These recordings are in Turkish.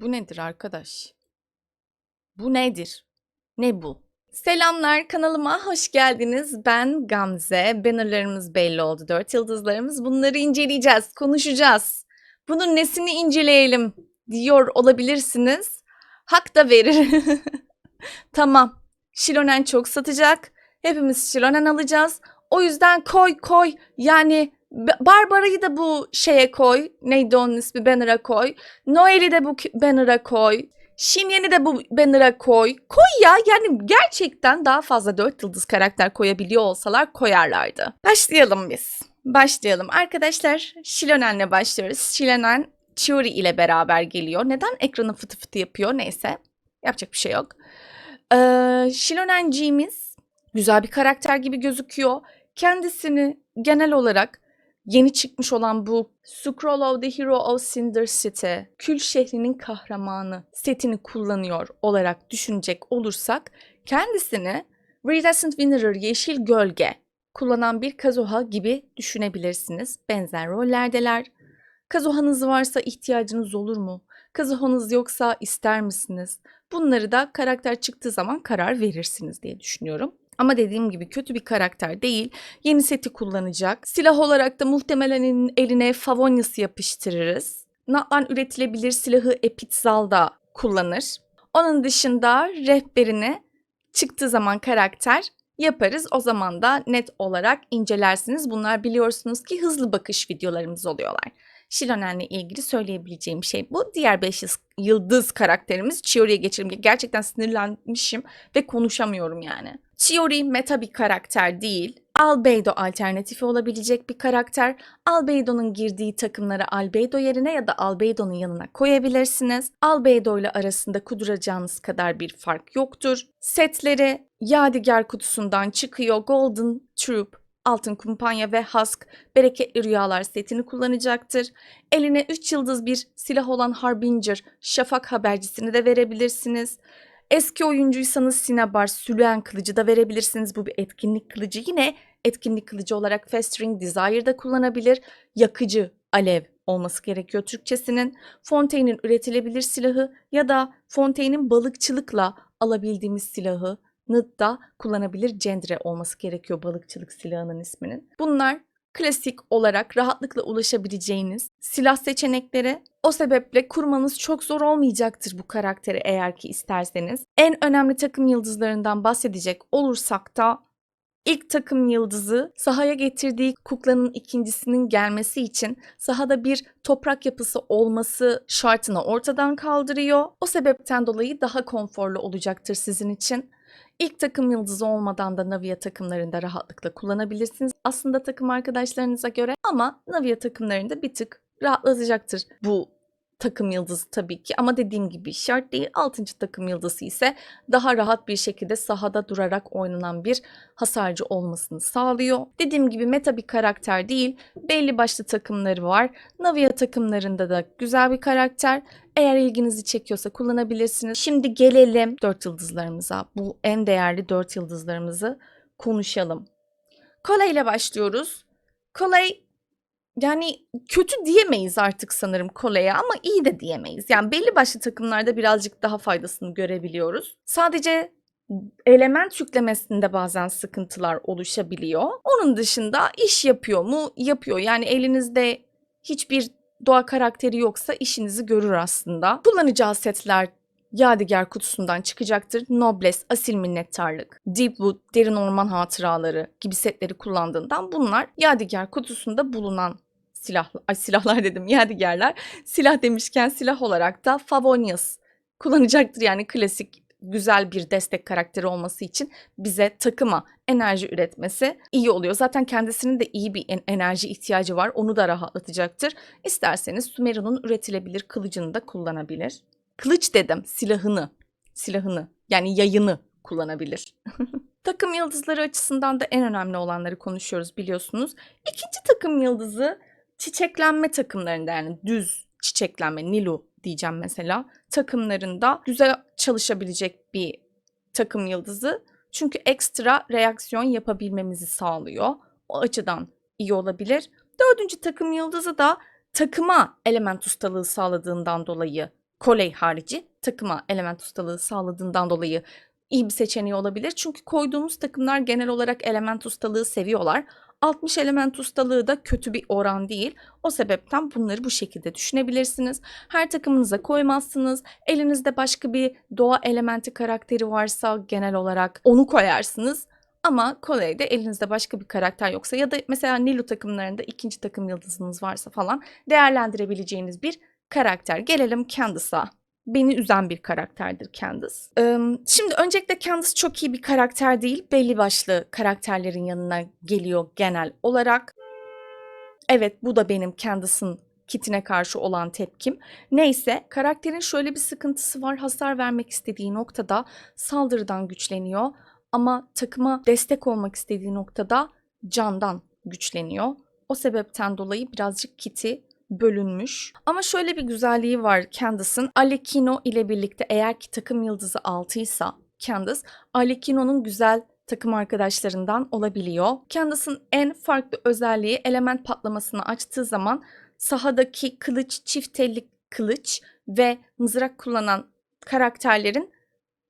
Bu nedir arkadaş? Bu nedir? Ne bu? Selamlar kanalıma hoş geldiniz. Ben Gamze. Bannerlarımız belli oldu. Dört yıldızlarımız. Bunları inceleyeceğiz, konuşacağız. Bunun nesini inceleyelim diyor olabilirsiniz. Hak da verir. tamam. Shilonen çok satacak. Hepimiz Shilonen alacağız. O yüzden koy koy. Yani Barbara'yı da bu şeye koy. Neydi onun ismi? Banner'a koy. Noel'i de bu banner'a koy. Shinyen'i de bu banner'a koy. Koy ya yani gerçekten daha fazla dört yıldız karakter koyabiliyor olsalar koyarlardı. Başlayalım biz. Başlayalım. Arkadaşlar Shilonen'le başlıyoruz. Shilonen Chiori ile beraber geliyor. Neden ekranı fıtı fıtı yapıyor? Neyse. Yapacak bir şey yok. Ee, Shilonenciğimiz güzel bir karakter gibi gözüküyor. Kendisini genel olarak yeni çıkmış olan bu Scroll of the Hero of Cinder City, Kül şehrinin kahramanı setini kullanıyor olarak düşünecek olursak kendisini Iridescent Wanderer Yeşil Gölge kullanan bir Kazuha gibi düşünebilirsiniz. Benzer rollerdeler. Kazuha'nız varsa ihtiyacınız olur mu? Kazuha'nız yoksa ister misiniz? Bunları da karakter çıktığı zaman karar verirsiniz diye düşünüyorum. Ama dediğim gibi kötü bir karakter değil. Yeni seti kullanacak. Silah olarak da muhtemelen eline Favonius yapıştırırız. Natlan üretilebilir silahı Epitzal'da kullanır. Onun dışında rehberini çıktığı zaman karakter yaparız. O zaman da net olarak incelersiniz. Bunlar biliyorsunuz ki hızlı bakış videolarımız oluyorlar. Shilonen'le ilgili söyleyebileceğim şey bu. Diğer 5 yıldız karakterimiz Chiori'ye geçelim. Gerçekten sinirlenmişim ve konuşamıyorum yani. Chiori meta bir karakter değil. Albedo alternatifi olabilecek bir karakter. Albedo'nun girdiği takımları Albedo yerine ya da Albedo'nun yanına koyabilirsiniz. Albedo ile arasında kuduracağınız kadar bir fark yoktur. Setleri Yadigar kutusundan çıkıyor. Golden Troop, Altın Kumpanya ve Husk Bereketli Rüyalar setini kullanacaktır. Eline 3 yıldız bir silah olan Harbinger, Şafak habercisini de verebilirsiniz. Eski oyuncuysanız Cinnabar, Sülüyen kılıcı da verebilirsiniz. Bu bir etkinlik kılıcı. Yine etkinlik kılıcı olarak Festering Desire'da kullanabilir. Yakıcı alev olması gerekiyor Türkçesinin. Fontaine'in üretilebilir silahı ya da Fontaine'in balıkçılıkla alabildiğimiz silahı da kullanabilir Cendre olması gerekiyor balıkçılık silahının isminin. Bunlar klasik olarak rahatlıkla ulaşabileceğiniz silah seçenekleri. O sebeple kurmanız çok zor olmayacaktır bu karakteri eğer ki isterseniz. En önemli takım yıldızlarından bahsedecek olursak da ilk takım yıldızı sahaya getirdiği kuklanın ikincisinin gelmesi için sahada bir toprak yapısı olması şartını ortadan kaldırıyor. O sebepten dolayı daha konforlu olacaktır sizin için. İlk takım yıldızı olmadan da Navia takımlarında rahatlıkla kullanabilirsiniz. Aslında takım arkadaşlarınıza göre ama Navia takımlarında bir tık rahatlatacaktır bu takım yıldızı tabii ki ama dediğim gibi şart değil. 6. takım yıldızı ise daha rahat bir şekilde sahada durarak oynanan bir hasarcı olmasını sağlıyor. Dediğim gibi meta bir karakter değil. Belli başlı takımları var. Navia takımlarında da güzel bir karakter. Eğer ilginizi çekiyorsa kullanabilirsiniz. Şimdi gelelim 4 yıldızlarımıza. Bu en değerli 4 yıldızlarımızı konuşalım. Kolay ile başlıyoruz. Kolay yani kötü diyemeyiz artık sanırım Kole'ye ama iyi de diyemeyiz. Yani belli başlı takımlarda birazcık daha faydasını görebiliyoruz. Sadece element yüklemesinde bazen sıkıntılar oluşabiliyor. Onun dışında iş yapıyor mu? Yapıyor. Yani elinizde hiçbir doğa karakteri yoksa işinizi görür aslında. Kullanacağı setler Yadigar kutusundan çıkacaktır. Nobles, Asil Minnettarlık, Deepwood, Derin Orman Hatıraları gibi setleri kullandığından bunlar Yadigar kutusunda bulunan silah, ay silahlar dedim Yadigarlar. Silah demişken silah olarak da Favonius kullanacaktır. Yani klasik güzel bir destek karakteri olması için bize takıma enerji üretmesi iyi oluyor. Zaten kendisinin de iyi bir en- enerji ihtiyacı var. Onu da rahatlatacaktır. İsterseniz Sumeru'nun üretilebilir kılıcını da kullanabilir. Kılıç dedim, silahını, silahını yani yayını kullanabilir. takım yıldızları açısından da en önemli olanları konuşuyoruz biliyorsunuz. İkinci takım yıldızı çiçeklenme takımlarında yani düz çiçeklenme, Nilu diyeceğim mesela takımlarında güzel çalışabilecek bir takım yıldızı. Çünkü ekstra reaksiyon yapabilmemizi sağlıyor. O açıdan iyi olabilir. Dördüncü takım yıldızı da takıma element ustalığı sağladığından dolayı Koley harici takıma element ustalığı sağladığından dolayı iyi bir seçeneği olabilir. Çünkü koyduğumuz takımlar genel olarak element ustalığı seviyorlar. 60 element ustalığı da kötü bir oran değil. O sebepten bunları bu şekilde düşünebilirsiniz. Her takımınıza koymazsınız. Elinizde başka bir doğa elementi karakteri varsa genel olarak onu koyarsınız. Ama Kolei'de elinizde başka bir karakter yoksa ya da mesela Nilu takımlarında ikinci takım yıldızınız varsa falan değerlendirebileceğiniz bir karakter. Gelelim Candace'a. Beni üzen bir karakterdir Candace. Ee, şimdi öncelikle Candace çok iyi bir karakter değil. Belli başlı karakterlerin yanına geliyor genel olarak. Evet bu da benim Candace'ın kitine karşı olan tepkim. Neyse karakterin şöyle bir sıkıntısı var. Hasar vermek istediği noktada saldırıdan güçleniyor. Ama takıma destek olmak istediği noktada candan güçleniyor. O sebepten dolayı birazcık kiti bölünmüş. Ama şöyle bir güzelliği var Candace'ın. Alekino ile birlikte eğer ki takım yıldızı 6 ise Candace, Alekino'nun güzel takım arkadaşlarından olabiliyor. Candace'ın en farklı özelliği element patlamasını açtığı zaman sahadaki kılıç, çift telli kılıç ve mızrak kullanan karakterlerin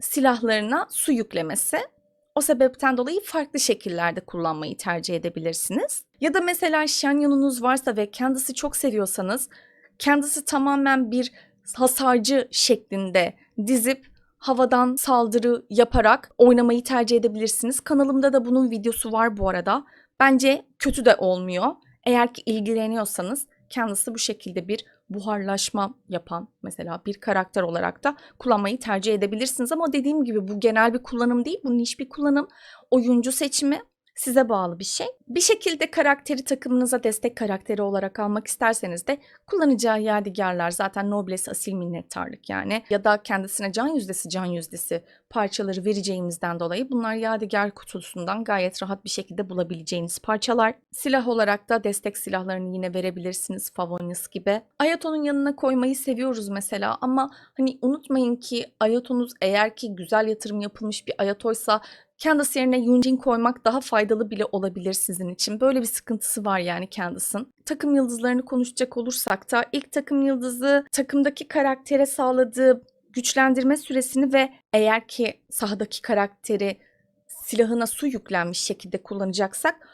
silahlarına su yüklemesi. O sebepten dolayı farklı şekillerde kullanmayı tercih edebilirsiniz. Ya da mesela Shanyun'unuz varsa ve kendisi çok seviyorsanız kendisi tamamen bir hasarcı şeklinde dizip havadan saldırı yaparak oynamayı tercih edebilirsiniz. Kanalımda da bunun videosu var bu arada. Bence kötü de olmuyor. Eğer ki ilgileniyorsanız kendisi bu şekilde bir buharlaşma yapan mesela bir karakter olarak da kullanmayı tercih edebilirsiniz. Ama dediğim gibi bu genel bir kullanım değil, bu niş bir kullanım. Oyuncu seçimi size bağlı bir şey. Bir şekilde karakteri takımınıza destek karakteri olarak almak isterseniz de kullanacağı yadigarlar zaten noblesse asil minnettarlık yani ya da kendisine can yüzdesi can yüzdesi parçaları vereceğimizden dolayı bunlar yadigar kutusundan gayet rahat bir şekilde bulabileceğiniz parçalar. Silah olarak da destek silahlarını yine verebilirsiniz Favonius gibi. Ayato'nun yanına koymayı seviyoruz mesela ama hani unutmayın ki Ayato'nuz eğer ki güzel yatırım yapılmış bir Ayato'ysa Candace yerine Yunjin koymak daha faydalı bile olabilir sizin için. Böyle bir sıkıntısı var yani Candace'ın. Takım yıldızlarını konuşacak olursak da ilk takım yıldızı takımdaki karaktere sağladığı güçlendirme süresini ve eğer ki sahadaki karakteri silahına su yüklenmiş şekilde kullanacaksak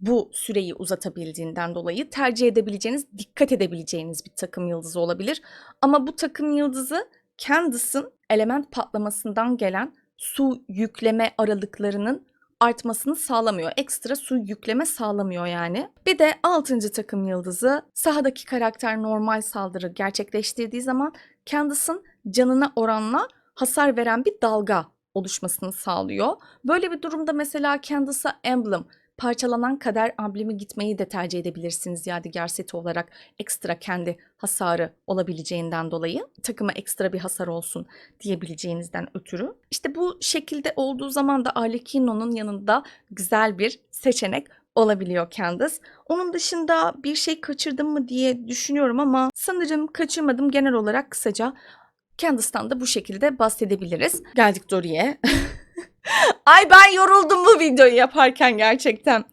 bu süreyi uzatabildiğinden dolayı tercih edebileceğiniz, dikkat edebileceğiniz bir takım yıldızı olabilir. Ama bu takım yıldızı Candace'ın element patlamasından gelen su yükleme aralıklarının artmasını sağlamıyor. Ekstra su yükleme sağlamıyor yani. Bir de 6. takım yıldızı sahadaki karakter normal saldırı gerçekleştirdiği zaman Candace'ın canına oranla hasar veren bir dalga oluşmasını sağlıyor. Böyle bir durumda mesela Candace'a emblem parçalanan kader amblemi gitmeyi de tercih edebilirsiniz yadigar seti olarak ekstra kendi hasarı olabileceğinden dolayı takıma ekstra bir hasar olsun diyebileceğinizden ötürü. İşte bu şekilde olduğu zaman da Arlecchino'nun yanında güzel bir seçenek olabiliyor Candace. Onun dışında bir şey kaçırdım mı diye düşünüyorum ama sanırım kaçırmadım. Genel olarak kısaca Candace'dan da bu şekilde bahsedebiliriz. Geldik Dory'e. Ay ben yoruldum bu videoyu yaparken gerçekten.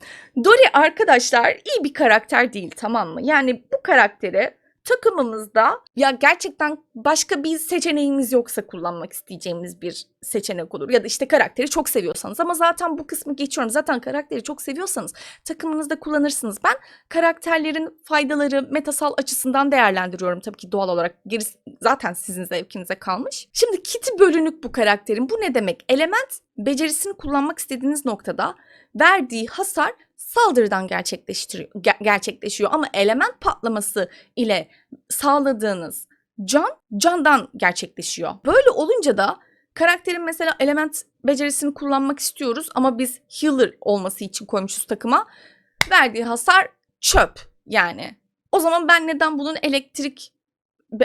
Dory arkadaşlar iyi bir karakter değil tamam mı? Yani bu karakteri takımımızda ya gerçekten başka bir seçeneğimiz yoksa kullanmak isteyeceğimiz bir seçenek olur. Ya da işte karakteri çok seviyorsanız ama zaten bu kısmı geçiyorum. Zaten karakteri çok seviyorsanız takımınızda kullanırsınız. Ben karakterlerin faydaları metasal açısından değerlendiriyorum tabii ki doğal olarak. Gerisi zaten sizin zevkinize kalmış. Şimdi kiti bölünük bu karakterin. Bu ne demek? Element becerisini kullanmak istediğiniz noktada verdiği hasar saldırıdan gerçekleştiriyor, ger- gerçekleşiyor ama element patlaması ile sağladığınız can candan gerçekleşiyor. Böyle olunca da karakterin mesela element becerisini kullanmak istiyoruz ama biz healer olması için koymuşuz takıma. Verdiği hasar çöp yani. O zaman ben neden bunun elektrik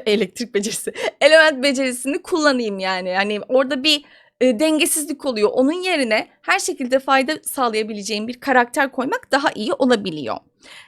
elektrik becerisi, element becerisini kullanayım yani. Yani orada bir e, dengesizlik oluyor. Onun yerine her şekilde fayda sağlayabileceğim bir karakter koymak daha iyi olabiliyor.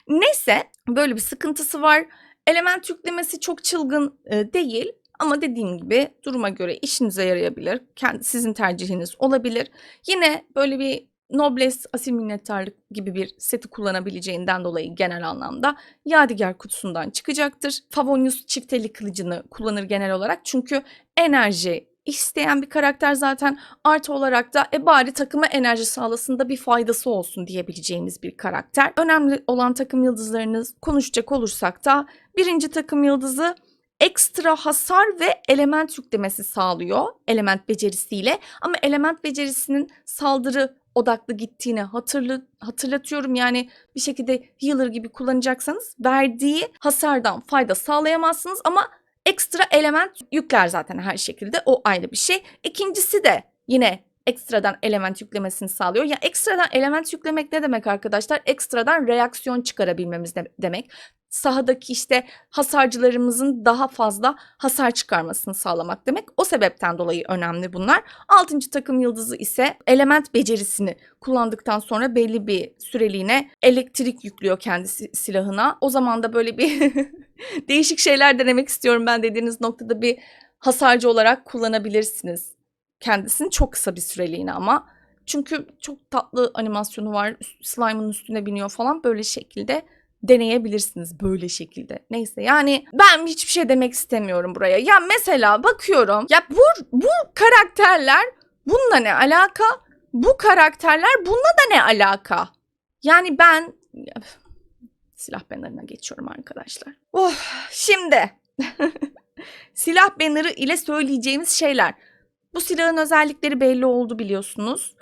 Neyse böyle bir sıkıntısı var. Element yüklemesi çok çılgın e, değil ama dediğim gibi duruma göre işinize yarayabilir. Kendi sizin tercihiniz olabilir. Yine böyle bir Nobles asil minnettarlık gibi bir seti kullanabileceğinden dolayı genel anlamda Yadigar kutusundan çıkacaktır. Favonius çifteli kılıcını kullanır genel olarak çünkü enerji isteyen bir karakter zaten artı olarak da e bari takıma enerji sağlasın da bir faydası olsun diyebileceğimiz bir karakter. Önemli olan takım yıldızlarınız konuşacak olursak da birinci takım yıldızı ekstra hasar ve element yüklemesi sağlıyor element becerisiyle ama element becerisinin saldırı odaklı gittiğini hatırlı, hatırlatıyorum. Yani bir şekilde healer gibi kullanacaksanız verdiği hasardan fayda sağlayamazsınız ama ekstra element yükler zaten her şekilde. O ayrı bir şey. İkincisi de yine ekstradan element yüklemesini sağlıyor. Ya ekstradan element yüklemek ne demek arkadaşlar? Ekstradan reaksiyon çıkarabilmemiz de- demek. Sahadaki işte hasarcılarımızın daha fazla hasar çıkarmasını sağlamak demek. O sebepten dolayı önemli bunlar. Altıncı takım yıldızı ise element becerisini kullandıktan sonra belli bir süreliğine elektrik yüklüyor kendi si- silahına. O zaman da böyle bir değişik şeyler denemek istiyorum ben dediğiniz noktada bir hasarcı olarak kullanabilirsiniz kendisini çok kısa bir süreliğine ama. Çünkü çok tatlı animasyonu var. Slime'ın üstüne biniyor falan böyle şekilde deneyebilirsiniz böyle şekilde. Neyse yani ben hiçbir şey demek istemiyorum buraya. Ya mesela bakıyorum ya bu, bu karakterler bununla ne alaka? Bu karakterler bununla da ne alaka? Yani ben silah bannerına geçiyorum arkadaşlar. Oh, şimdi silah bannerı ile söyleyeceğimiz şeyler. Bu silahın özellikleri belli oldu biliyorsunuz.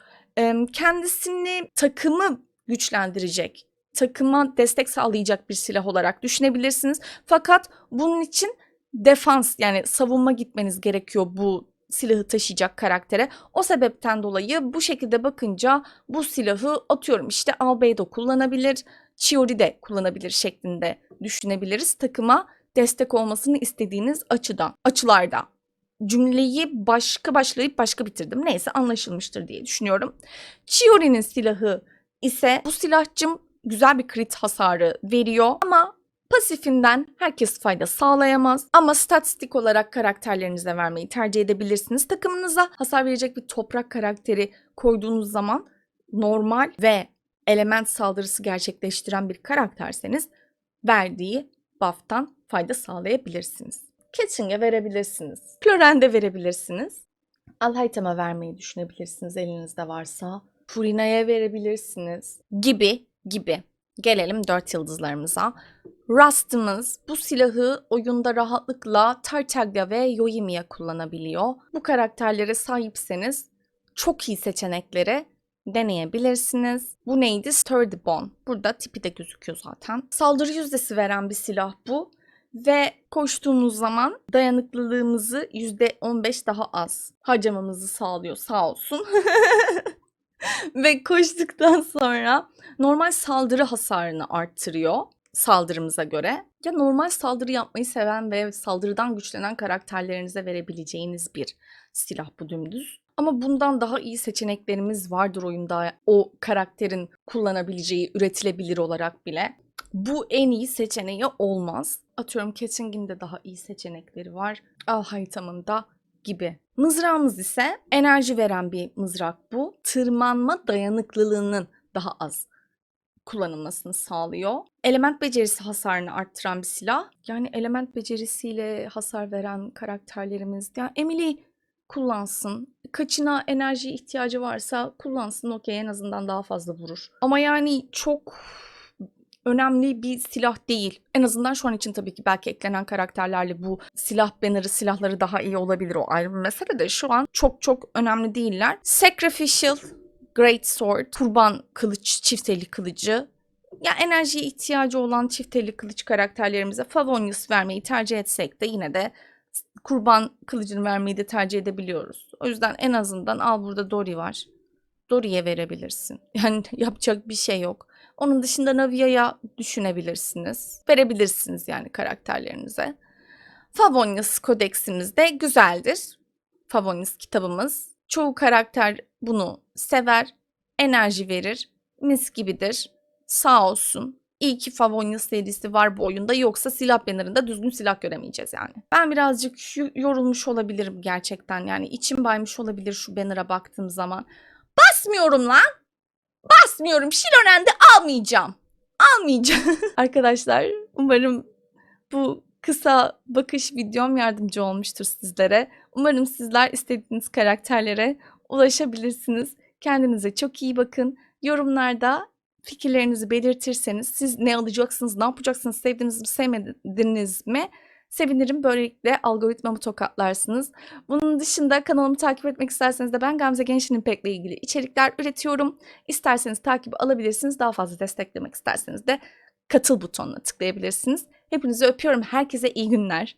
Kendisini takımı güçlendirecek, takıma destek sağlayacak bir silah olarak düşünebilirsiniz. Fakat bunun için defans yani savunma gitmeniz gerekiyor bu silahı taşıyacak karaktere. O sebepten dolayı bu şekilde bakınca bu silahı atıyorum işte Albedo kullanabilir, Chiori de kullanabilir şeklinde düşünebiliriz. Takıma destek olmasını istediğiniz açıdan, açılarda cümleyi başka başlayıp başka bitirdim. Neyse anlaşılmıştır diye düşünüyorum. Chiori'nin silahı ise bu silahcım güzel bir crit hasarı veriyor ama pasifinden herkes fayda sağlayamaz. Ama statistik olarak karakterlerinize vermeyi tercih edebilirsiniz. Takımınıza hasar verecek bir toprak karakteri koyduğunuz zaman normal ve element saldırısı gerçekleştiren bir karakterseniz verdiği buff'tan fayda sağlayabilirsiniz. Ketching'e verebilirsiniz. Floren'de verebilirsiniz. Alhaytam'a vermeyi düşünebilirsiniz elinizde varsa. Furina'ya verebilirsiniz. Gibi gibi. Gelelim 4 yıldızlarımıza. Rust'ımız bu silahı oyunda rahatlıkla Tartaglia ve Yoimiya kullanabiliyor. Bu karakterlere sahipseniz çok iyi seçenekleri deneyebilirsiniz. Bu neydi? Sturdy Bone. Burada tipi de gözüküyor zaten. Saldırı yüzdesi veren bir silah bu. Ve koştuğumuz zaman dayanıklılığımızı %15 daha az harcamamızı sağlıyor sağ olsun. Ve koştuktan sonra normal saldırı hasarını arttırıyor saldırımıza göre. Ya normal saldırı yapmayı seven ve saldırıdan güçlenen karakterlerinize verebileceğiniz bir silah bu dümdüz. Ama bundan daha iyi seçeneklerimiz vardır oyunda o karakterin kullanabileceği üretilebilir olarak bile. Bu en iyi seçeneği olmaz. Atıyorum Ketching'in de daha iyi seçenekleri var. Alhaytam'ın da gibi. Mızrağımız ise enerji veren bir mızrak bu. Tırmanma dayanıklılığının daha az kullanılmasını sağlıyor. Element becerisi hasarını arttıran bir silah. Yani element becerisiyle hasar veren karakterlerimiz. Yani Emily kullansın. Kaçına enerji ihtiyacı varsa kullansın. Okey en azından daha fazla vurur. Ama yani çok önemli bir silah değil. En azından şu an için tabii ki belki eklenen karakterlerle bu silah banner'ı silahları daha iyi olabilir o ayrı bir mesele de şu an çok çok önemli değiller. Sacrificial Great Sword, kurban kılıç, çifteli kılıcı. Ya enerjiye ihtiyacı olan çifteli kılıç karakterlerimize Favonius vermeyi tercih etsek de yine de kurban kılıcını vermeyi de tercih edebiliyoruz. O yüzden en azından al burada Dori var. Dori'ye verebilirsin. Yani yapacak bir şey yok. Onun dışında Navia'ya düşünebilirsiniz. Verebilirsiniz yani karakterlerinize. Favonius kodeksimiz de güzeldir. Favonius kitabımız. Çoğu karakter bunu sever, enerji verir, mis gibidir. Sağ olsun. İyi ki Favonius serisi var bu oyunda yoksa silah bannerında düzgün silah göremeyeceğiz yani. Ben birazcık yo- yorulmuş olabilirim gerçekten yani içim baymış olabilir şu banner'a baktığım zaman. Basmıyorum lan! Basmıyorum. Şironen'de almayacağım. Almayacağım. Arkadaşlar umarım bu kısa bakış videom yardımcı olmuştur sizlere. Umarım sizler istediğiniz karakterlere ulaşabilirsiniz. Kendinize çok iyi bakın. Yorumlarda fikirlerinizi belirtirseniz siz ne alacaksınız, ne yapacaksınız, sevdiniz mi, sevmediniz mi? Sevinirim. Böylelikle algoritmamı tokatlarsınız. Bunun dışında kanalımı takip etmek isterseniz de ben Gamze Genç'in İpek'le ilgili içerikler üretiyorum. İsterseniz takip alabilirsiniz. Daha fazla desteklemek isterseniz de katıl butonuna tıklayabilirsiniz. Hepinizi öpüyorum. Herkese iyi günler.